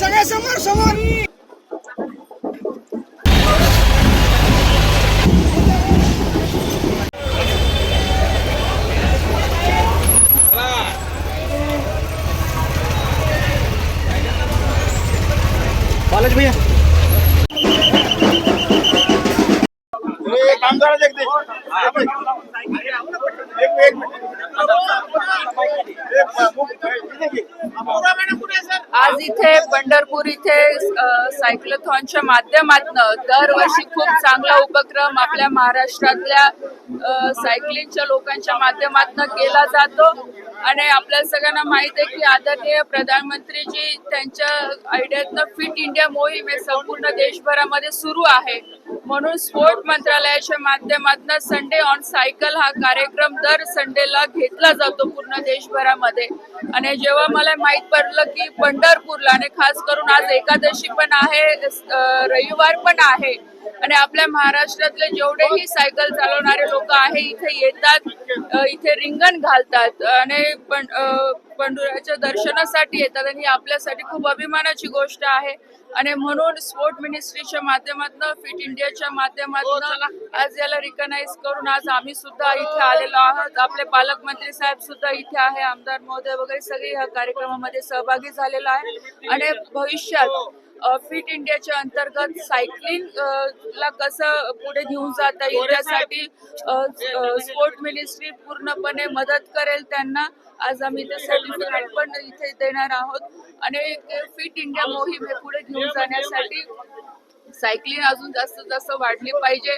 सगळे समोर समोर बालाजी भैया आज इथे पंढरपूर इथे सायक्लोथॉनच्या माध्यमातून दरवर्षी खूप चांगला उपक्रम आपल्या महाराष्ट्रातल्या अ, सायकलिंगच्या लोकांच्या माध्यमातून केला जातो. आणि आपल्या सगळ्यांना माहीत आहे की आदरणीय प्रधानमंत्रीजी त्यांच्या आयडियातनं फिट इंडिया मोहीम हे संपूर्ण देशभरामध्ये सुरू आहे. म्हणून स्पोर्ट मंत्रालयाच्या माध्यमातून संडे ऑन सायकल हा कार्यक्रम दर संडेला घेतला जातो पूर्ण देशभरामध्ये. आणि जेव्हा मला माहीत पडलं की पंढरपूरला आणि खास करून आज एकादशी पण आहे रविवार पण आहे आणि आपल्या महाराष्ट्रातले जेवढेही सायकल चालवणारे लोक आहे इथे येतात इथे रिंगण घालतात आणि पण पंढुराच्या दर्शनासाठी येतात आणि ही आपल्यासाठी खूप अभिमानाची गोष्ट आहे. आणि म्हणून स्पोर्ट मिनिस्ट्रीच्या माध्यमातून फिट इंडियाच्या माध्यमातून आज याला रिकग्नाइज करून आज आम्ही सुद्धा इथे आलेलो आहोत. आपले पालकमंत्री साहेब सुद्धा इथे आहे आमदार महोदय वगैरे सगळे या कार्यक्रमामध्ये सहभागी झालेलो आहे. आणि भविष्यात फिट इंडियाच्या अंतर्गत सायकलिंग ला कसं पुढे घेऊन जाता येईल त्यासाठी स्पोर्ट मिनिस्ट्री पूर्णपणे मदत करेल त्यांना. आज आम्ही ते सर्टिफिकेट पण इथे देणार आहोत. आणि फिट इंडिया मोहीम हे पुढे घेऊन जाण्यासाठी सायकलिंग अजून जास्त जास्त वाढली पाहिजे.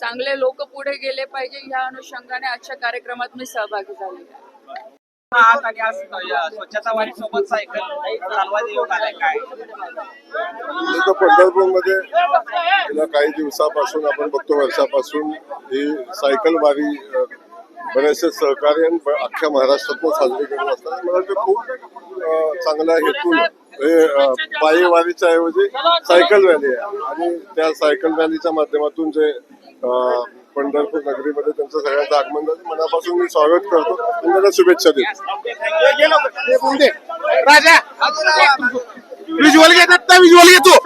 चांगले लोक पुढे गेले पाहिजे. या अनुषंगाने आजच्या कार्यक्रमात मी सहभागी झाले आहे. आहात आणि आज स्वच्छता वारी सोबत सायकल चालवायचा योग आलाय काय? इथं पंढरपूरमध्ये गेल्या काही दिवसापासून आपण बघतो वर्षापासून ही सायकल वारी बरेचसे सहकार्य अख्ख्या महाराष्ट्रातून साजरी करत असतात. मला वाटतं खूप चांगला हेतू हे पायी वारीच्या ऐवजी सायकल रॅली आहे. आणि त्या सायकल रॅलीच्या माध्यमातून जे पंढरपूर नगरीमध्ये त्यांचं सगळ्यांचं आगमन झालं. मनापासून मी स्वागत करतो. त्यांना शुभेच्छा देतो. राजा विज्युअल घेतात विज्युअल घेतो.